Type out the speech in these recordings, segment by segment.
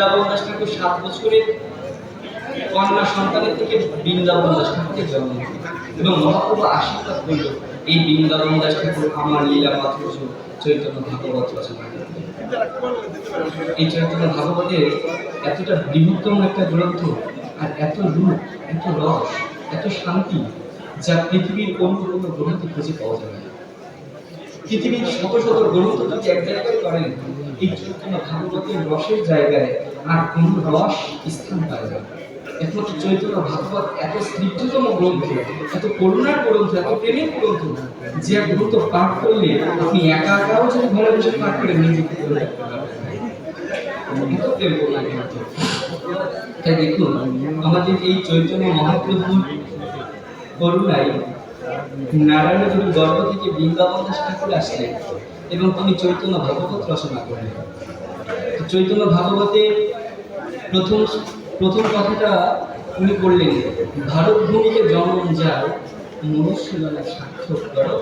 বৃন্দাবন দাস ঠাকুর সাত বছরের কন্যা সন্তানের থেকে বৃন্দাবন দাস ঠাকুরকে জন্ম এবং মহাপ্রভু আশীর্বাদ করল এই বৃন্দাবন দাস ঠাকুর আমার লীলা মাধুর্য চৈতন্য ভাগবত রচনা। এই চৈতন্য ভাগবতের এতটা বৃহত্তম একটা গ্রন্থ আর এত রূপ, এত রস, এত শান্তি যা পৃথিবীর অন্য কোনো গ্রন্থে খুঁজে পাওয়া যাবে না। পৃথিবীর শত শত গ্রন্থ যদি এক জায়গায় করেন চৈতন্য ভাগবতের রসের জায়গায় আর কোন রস স্থান পায় না। একমাত্র চৈতন্য ভাগবত এত স্নিগ্ধতম গ্রন্থ, এত করুণার গ্রন্থ, এত প্রেমের গ্রন্থ, যে এক গ্রন্থ পাঠ করলে আপনি একা একাও যদি ঘরে বসে পাঠ করে তাই দেখুন, আমাদের এই চৈতন্য মহাপ্রভুর করুণায় নারায়ণ গুরু গর্ভ থেকে বৃন্দাবন দাস ঠাকুর আসলেন। এবং তিনি চৈতন্য ভাগবত রচনা করলেন চৈতন্য ভাগবতে প্রথম প্রথম কথাটা উনি বললেন ভারত ভূমিকে জন্ম যার মনুষ্য সার্থক করো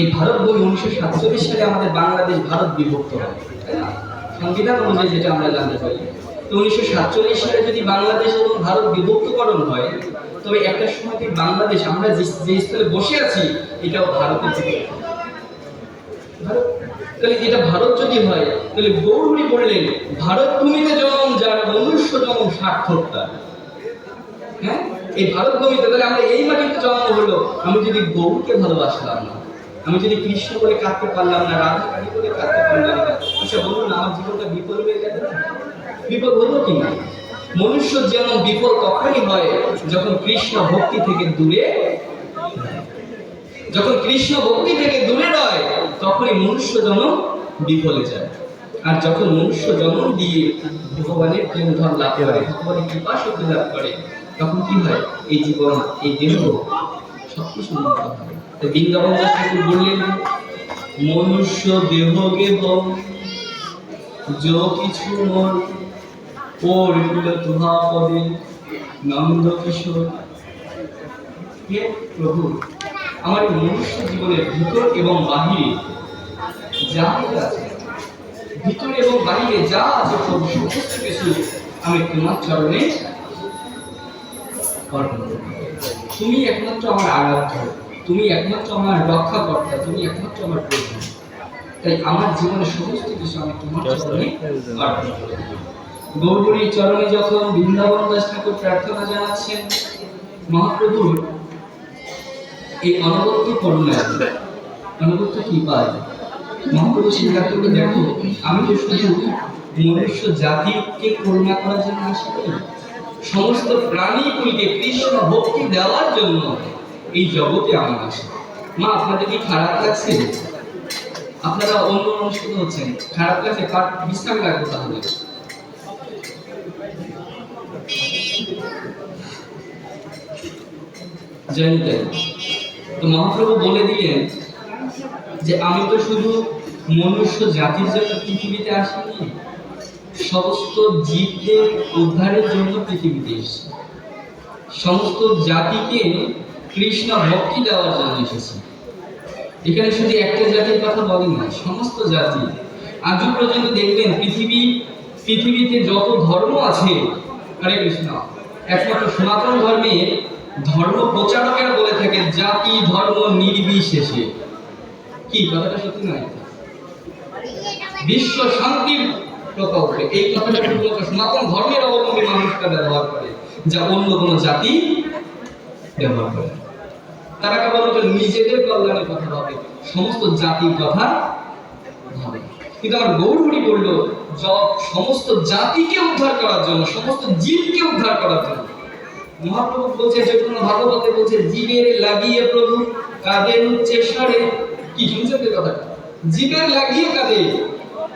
এই ভারত ভূমি উনিশশো সাতচল্লিশ সালে আমাদের বাংলাদেশ, ভারত বিভক্ত হয়। সংবিধান অনুযায়ী যেটা আমরা জানতে পারি। তো উনিশশো সাতচল্লিশ সালে যদি বাংলাদেশ এবং ভারত বিভক্তকরণ হয়, তবে একটা সময় বাংলাদেশ, আমরা যে স্থলে বসে আছি, এটাও ভারতের ভারত তাহলে এটা ভারত যদি হয়, তাহলে গৌরী বললেন, ভারত ভূমিতে জন্ম, যার মনুষ্য হ্যাঁ? এই ভারত ভূমিতে, তাহলে আমরা এই মাটিতে জন্ম হলো, আমি যদি গৌরকে ভালোবাসলাম না, আমি যদি কৃষ্ণ বলে কাঁদতে পারলাম না বলে কাঁদতে পারলাম না আচ্ছা বলুন আমার জীবনটা বিফল হয়ে গেল? বিফল হলো কি না? মনুষ্য যেমন বিফল তখনই হয়, যখন কৃষ্ণ ভক্তি থেকে দূরে যখন কৃষ্ণ ভক্তি থেকে তখনই মনুষ্য জন্ম বিফলে যায়। আর যখন মনুষ্য জন্ম দিয়ে ভগবানের প্রেম ধন লাভ করে, ভগবানের কৃপা শক্তি লাভ করে, তখন কি হয়? এই জীবন, এই দেহ সবকিছু উন্নত হয়। তো বৃন্দাবন দাস ঠাকুর বললেন, মনুষ্য দেহ গেহ যো কিছু মোর পড়িল তুহা পদে নন্দ কিশোর। হে প্রভু, আমার মনুষ্য জীবনের ভিতর এবং বাহিরে কিছু আছে। ভিতরে এবং বাহিরে যা আছে প্রভু সমস্ত কিছু আমি তোমার চরণে তুমি একমাত্র আমার আরাধ্য তুমি একমাত্র আমার রক্ষাকর্তা তুমি একমাত্র আমার প্রভু। তাই আমার জীবনের সমস্ত কিছু আমি তোমার চরণে গৌরী চরণে যখন বৃন্দাবন দাস ঠাকুর প্রার্থনা জানাচ্ছেন মহাপ্রভুর এই অনবদ্য করুণা অনবদ্য কি পায় মহাপ্রভু দেখো, আমি তো শুধু মনুষ্য জাতিকে করুণা করার জন্য আসিনি সমস্ত প্রাণীগুলিকে কৃষ্ণ ভক্তি দেওয়ার জন্য এই জগতে আমার আসে। মা, আপনাদের কি খারাপ লাগছে? আপনারা অন্য অনুষ্ঠিত হচ্ছেন। খারাপ লাগছে কার বিশ্রাম লাগবে তাহলে। জয়নিতাই তো মহাপ্রভু বলে দিলেন যে আমি তো শুধু মনুষ্য জাতির জন্য পৃথিবীতে আসিনি, সমস্ত জীবদের উদ্ধারের জন্য পৃথিবীতে এসেছি। সমস্ত জাতিকে কৃষ্ণ ভক্তি দেওয়ার জন্য এসেছি। এখানে শুধু একটা জাতির কথা বলেন না, সমস্ত জাতি। আজও পর্যন্ত দেখবেন পৃথিবী, পৃথিবীতে যত ধর্ম আছে, হরে কৃষ্ণ, একমাত্র সনাতন ধর্মের ধর্ম প্রচারকেরা বলে থাকে জাতি ধর্ম নির্বিশেষে। কি? কথাটা সত্যি নয়। বিশ্ব শান্তির প্রকল্পে এই কথাটা সনাতন ধর্মের অবলম্বী মানুষরা ব্যবহার করে, যা অন্য কোনো জাতি ব্যবহার করে তারা নিজেদের কল্যাণের কথা ভাবে, সমস্ত জাতির কথা ভাবে। কিন্তু আমার গৌরহরি বলল সমস্ত জাতিকে উদ্ধার করার জন্য, সমস্ত জীবকে উদ্ধার করার জন্য। মহাপ্রভু বলছে চৈতন্য ভাগবতে বলছে, জীবের লাগিয়ে প্রভু কাদের উচ্চে সারে কি তো কথাটা জীবের লাগিয়ে কাঁদে।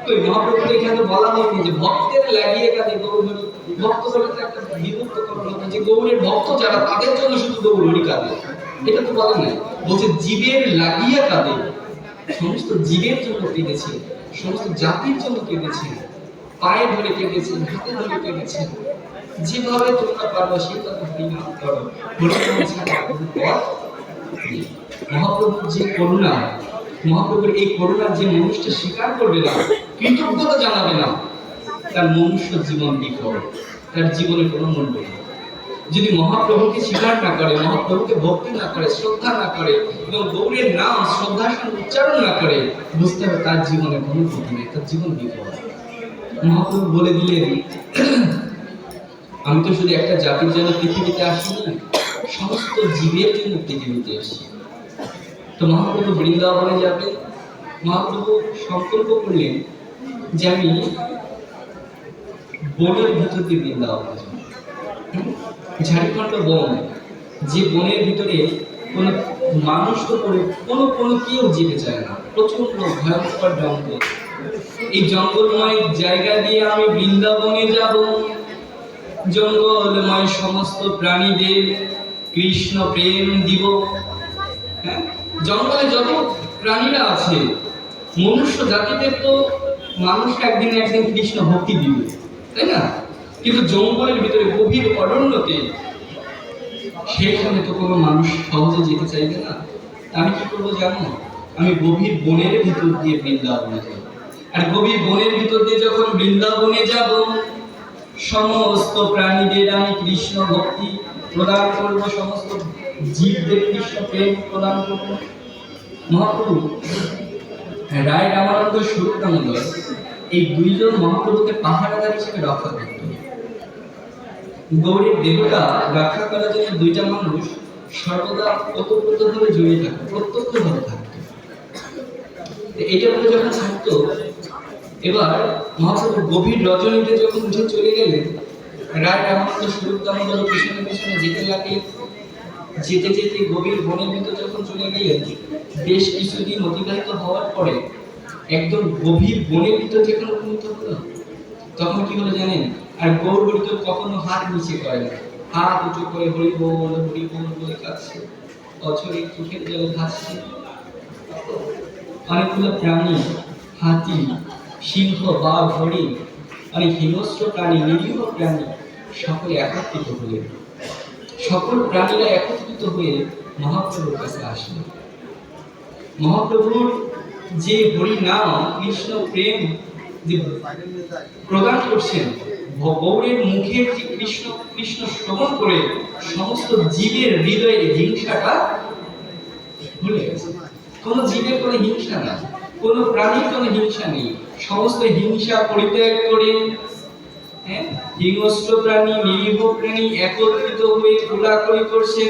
তো মহাপ্রভুর এখানে বলা হয়নি যে ভক্তের লাগিয়ে কাঁদে গৌরহরি। ভক্ত জগতে একটা বিভক্ত করানো যে গৌরের ভক্ত যারা, তাদের জন্য শুধু গৌরহরি কাঁদে। এটা তো বলা নাই। বলছে জীবের লাগিয়ে কাঁদে। সমস্ত জীবের জন্য কেঁদেছে। সমস্ত জাতির জন্য কেঁদেছে। পায়ে ধরে কেঁদেছেন হাতে ধরে কেঁদেছেন যেভাবে তোমরা পারো সেভাবে হরিনাম করো। হরিনাম ছাড়া কোনো পথ নেই। মহাপ্রভুর যে করুণা, মহাপ্রভুর এই করুণা যে মানুষটা স্বীকার করবে না, কৃতজ্ঞতা জানাবে না, তার মনুষ্য জীবন বিফল তার জীবনে কোনো মূল্য যদি মহাপ্রভুকে স্বীকার না করে, মহাপ্রভুকে ভক্তি না করে, শ্রদ্ধা না করে এবং গৌরের নাম শ্রদ্ধার সঙ্গে উচ্চারণ না করে, বুঝতে হবে তার জীবনে কোনো গতি নেই, তার জীবন বিফল মহাপ্রভু বলে দিলেন, আমি তো শুধু একটা জাতির জন্য পৃথিবীতে আসিনি সমস্ত জীবের জন্য পৃথিবীতে এসেছি তো মহাপ্রভু বৃন্দাবনে যাবে। মহাপ্রভু সংকল্প করলেন যে আমি বনের ভিতর দিয়ে বৃন্দাবনে ঝাড়খণ্ড বন, যে বনের ভিতরে কোনো মানুষ তো করে কোনো কোনো কেউ যেতে চায় না। প্রচণ্ড ভয়ঙ্কর জঙ্গল। এই জঙ্গলময় জায়গা দিয়ে আমি বৃন্দাবনে যাব। জঙ্গলময় সমস্ত প্রাণীদের কৃষ্ণ প্রেম দিব। হ্যাঁ? জঙ্গলে যত প্রাণীরা আছে। মনুষ্য জাতিদের তো মানুষ একদিন একদিন কৃষ্ণ ভক্তি দিবে, তাই না? কিন্তু জঙ্গলের ভিতরে গভীর অরণ্যতে সেখানে তো কোনো মানুষ সহজে যেতে চাইবে না। আমি কি করব জানো? আমি গভীর বনের ভিতর দিয়ে বৃন্দাবনে যাব। আর গভীর বনের ভিতর দিয়ে যখন বৃন্দাবনে যাব, সমস্ত প্রাণীদের আমি কৃষ্ণ ভক্তি প্রদান করব, সমস্ত জীবদের কৃষ্ণ প্রেম প্রদান করব। মহাপ্রভু রায় রামানন্দ দামোদর এই দুইজন মহাপ্রভুকে পাহারাদার হিসেবে রক্ষা করত গৌরীর দেবতা রক্ষা করার জন্য দুইটা মানুষ সর্বদা ওতপ্রোতভাবে জড়িয়ে থাকতো প্রত্যক্ষভাবে থাকতো তো এইটা বলে যখন থাকতো এবার মহাপ্রভু গভীর রজনীতে যখন উঠে চলে গেলেন, রায় রামানন্দ দামোদর পিছনে পিছনে যেতে লাগলেন। যেতে যেতে গভীর বনের ভিতর যখন চলে গেলেন, বেশ কিছুদিন অতিবাহিত হওয়ার পরে একদম গভীর বনের ভিতর যখন উপনীত হলো। তখন কি হলো জানেন? আর গৌর তো কখনো হাত নিচে করে না। হাত উঁচু করে হরি বল হরি বল বলে কাছে অছরে চোখের জলে ভাসছে। অনেকগুলো প্রাণী, হাতি, সিংহ বা হরিণ, অনেক হিংস্র প্রাণী, নিরীহ প্রাণী সকলে একত্রিত হলেন। সকল প্রাণীরা একত্রিত হয়ে মহাপ্রভুর কাছে আসলেন মহাপ্রভুর যে হরি নাম, কৃষ্ণ প্রেম যে প্রদান করছেন গৌরের মুখের যে কৃষ্ণ কৃষ্ণ শ্রবণ করে সমস্ত জীবের হৃদয়ের হিংসাটা ভুলে গেছে। কোনো জীবের কোনো হিংসা নাই, কোনো প্রাণীর কোনো হিংসা নেই। সমস্ত হিংসা পরিত্যাগ করে হ্যাঁ হিংস্র প্রাণী, নিরীহ প্রাণী একত্রিত হয়ে কোলাকুলি করছে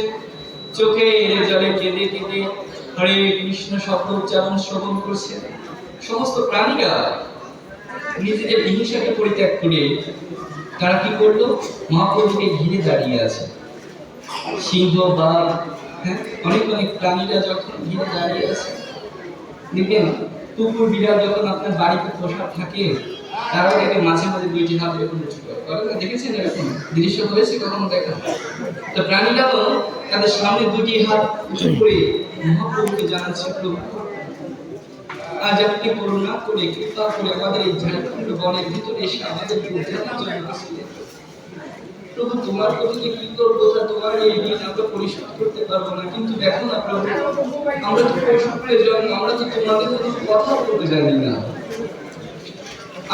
চোখে জলে কেঁদে কেঁদে হরে কৃষ্ণ শব্দ উচ্চারণ শ্রবণ করছে সমস্ত প্রাণীরা নিজেদের হিংসাকে পরিত্যাগ করে তারা কি করল? মহাপ্রভুকে ঘিরে দাঁড়িয়ে আছে। সিংহ, বাঘ হ্যাঁ অনেক অনেক প্রাণীরা যখন ঘিরে দাঁড়িয়ে আছে, দেখবেন কুকুর, বিড়াল যখন আপনার বাড়িতে পোষা থাকে, তারাও দেখে মাঝে মাঝে দুইটি হাত এরকম উঁচু করে। দেখেছেন এরকম? দৃশ্য হয়েছে কখনো দেখা? তো প্রাণীরাও তাদের সামনে দুটি হাত উঁচু করে মহাপ্রভুকে জানাচ্ছে প্রভু আজ আপনি করুণা করে কৃপা করে আমাদের এই ঝাড়খণ্ড বনের ভিতরে এসে আমাদের উদ্ধারের জন্য আসলেন প্রভু তোমার প্রতি যে কৃতজ্ঞতা তোমার এই ঋণ আমরা পরিশোধ করতে পারব না। কিন্তু দেখো না প্রভু আমরা তো পশুপ্রিয় জন্ম আমরা তো তোমাদের কথা বলতে জানি না।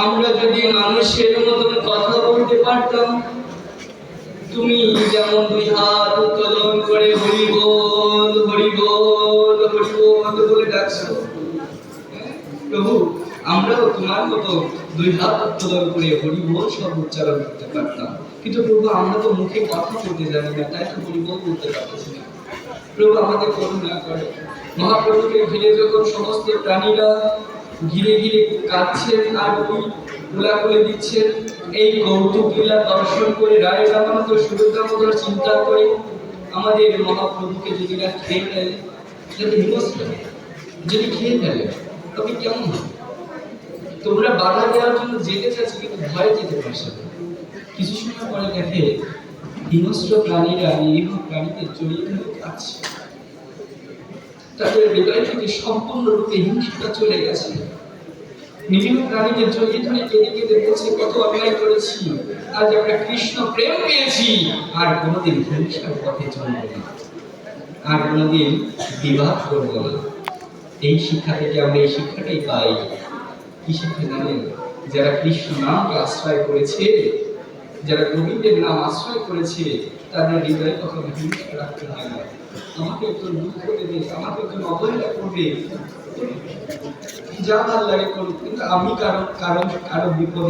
আমরা যদি মানুষের মতন কথা বলতে পারতাম তুমি যেমন দুই হাত উত্তোলন করে হরি বল হরি বল হরি বল বলে ডাকছো? প্রভু, আমরাও তোমার মতো দুই হাত উত্তোলন করে হরি বল সব উচ্চারণ করতে পারতাম। কিন্তু প্রভু, আমরা তো মুখে কথা বলতে জানি না, তাই তো হরি বল বলতে পারতেছি না। প্রভু, আমাদের করুণা করে। মহাপ্রভুকে ঘিরে যখন সমস্ত প্রাণীরা ঘিরে ঘিরে কাঁদছেন, আর গোলাগুলি দিচ্ছেন এই কৌতুক লীলা দর্শন করে রায় রামানন্দ সুরদামোদর চিন্তা করে আমাদের মহাপ্রভুকে যদি না খেয়ে ফেলে যদি হিংস্র যদি খেয়ে ফেলে, তবে কেমন হবে? তোমরা বাধা দেওয়ার জন্য যেতে চাচ্ছ কিন্তু ভয়ে যেতে পারছ কিছু সময় পরে দেখে হিংস্র প্রাণীরা, নিরীহ প্রাণীদের জড়িয়ে ধরে কাছে তাদের হৃদয় থেকে সম্পূর্ণরূপে হিংসাটা চলে গেছে। বিভিন্ন প্রাণীদের জড়িয়ে ধরে কেঁদে কেঁদে কত অন্যায় করেছি। আজ আমরা কৃষ্ণ প্রেম পেয়েছি, আর কোনোদিন হিংসার পথে চলব না। আর কোনোদিন বিবাহ করব না। এই শিক্ষা থেকে আমরা এই শিক্ষাটাই পাই। কি শিক্ষা জানেন? যারা কৃষ্ণ নামকে আশ্রয় করেছে, যারা গোবিন্দের নাম আশ্রয় করেছে, তাদের হৃদয়ে কখনো হিংসা রাখতে হয় না। আমাকে একজন দুঃখ দেবে, আমাকে একজন অবহেলা করবে। যা ভালো লাগে করুক কিন্তু আমি কারও কারও কারও বিপদে